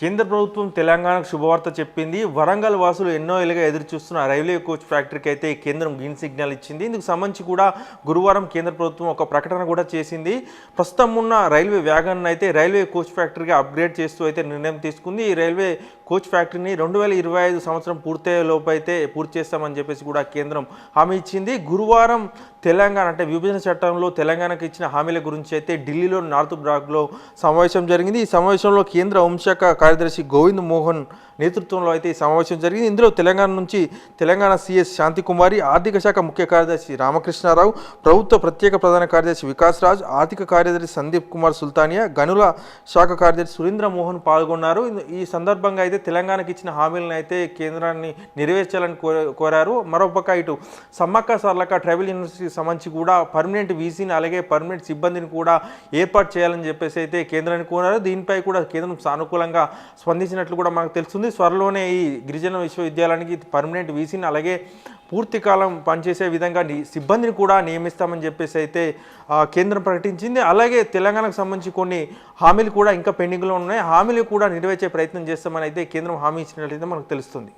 కేంద్ర ప్రభుత్వం తెలంగాణకు శుభవార్త చెప్పింది. వరంగల్ వాసులు ఎన్నో ఏళ్ళుగా ఎదురు చూస్తున్న రైల్వే కోచ్ ఫ్యాక్టరీకి అయితే కేంద్రం గ్రీన్ సిగ్నల్ ఇచ్చింది. ఇందుకు సంబంధించి కూడా గురువారం కేంద్ర ప్రభుత్వం ఒక ప్రకటన కూడా చేసింది. ప్రస్తుతం ఉన్న రైల్వే వ్యాగన్ అయితే రైల్వే కోచ్ ఫ్యాక్టరీగా అప్గ్రేడ్ చేస్తూ అయితే నిర్ణయం తీసుకుంది. ఈ రైల్వే కోచ్ ఫ్యాక్టరీని రెండు వేల ఇరవై ఐదు సంవత్సరం పూర్తయ్యే లోపు అయితే పూర్తి చేస్తామని చెప్పేసి కూడా కేంద్రం హామీ ఇచ్చింది. గురువారం తెలంగాణ అంటే విభజన చట్టంలో తెలంగాణకు ఇచ్చిన హామీల గురించి అయితే ఢిల్లీలో నార్త్ బ్లాక్లో సమావేశం జరిగింది. ఈ సమావేశంలో కేంద్ర హోంశాఖ కార్యదర్శి గోవింద్ మోహన్ నేతృత్వంలో అయితే ఈ సమావేశం జరిగింది. ఇందులో తెలంగాణ నుంచి తెలంగాణ సీఎస్ శాంతికుమారి ఆర్థిక శాఖ ముఖ్య కార్యదర్శి రామకృష్ణారావు ప్రభుత్వ ప్రత్యేక ప్రధాన కార్యదర్శి వికాస్ రాజ్ ఆర్థిక కార్యదర్శి సందీప్ కుమార్ సుల్తానియా గనుల శాఖ కార్యదర్శి సురేంద్ర మోహన్ పాల్గొన్నారు. ఈ సందర్భంగా అయితే తెలంగాణకు ఇచ్చిన హామీలను అయితే కేంద్రాన్ని నెరవేర్చాలని కోరారు. మరోపక్క ఇటు సమ్మక్క సార్లక్క ట్రైబల్ యూనివర్సిటీకి సంబంధించి కూడా పర్మనెంట్ వీసీని అలాగే పర్మనెంట్ సిబ్బందిని కూడా ఏర్పాటు చేయాలని చెప్పేసి అయితే కేంద్రాన్ని కోరారు. దీనిపై కూడా కేంద్రం సానుకూలంగా స్పందించినట్లు కూడా మనకు తెలుస్తుంది. త్వరలోనే ఈ గిరిజన విశ్వవిద్యాలయానికి పర్మనెంట్ వీసీని అలాగే పూర్తి కాలం పనిచేసే విధంగా సిబ్బందిని కూడా నియమిస్తామని చెప్పేసి అయితే కేంద్రం ప్రకటించింది. అలాగే తెలంగాణకు సంబంధించి కొన్ని హామీలు కూడా ఇంకా పెండింగ్లో ఉన్నాయి. హామీలు కూడా నెరవేర్చే ప్రయత్నం చేస్తామని అయితే కేంద్రం హామీ ఇచ్చినట్లయితే మనకు తెలుస్తుంది.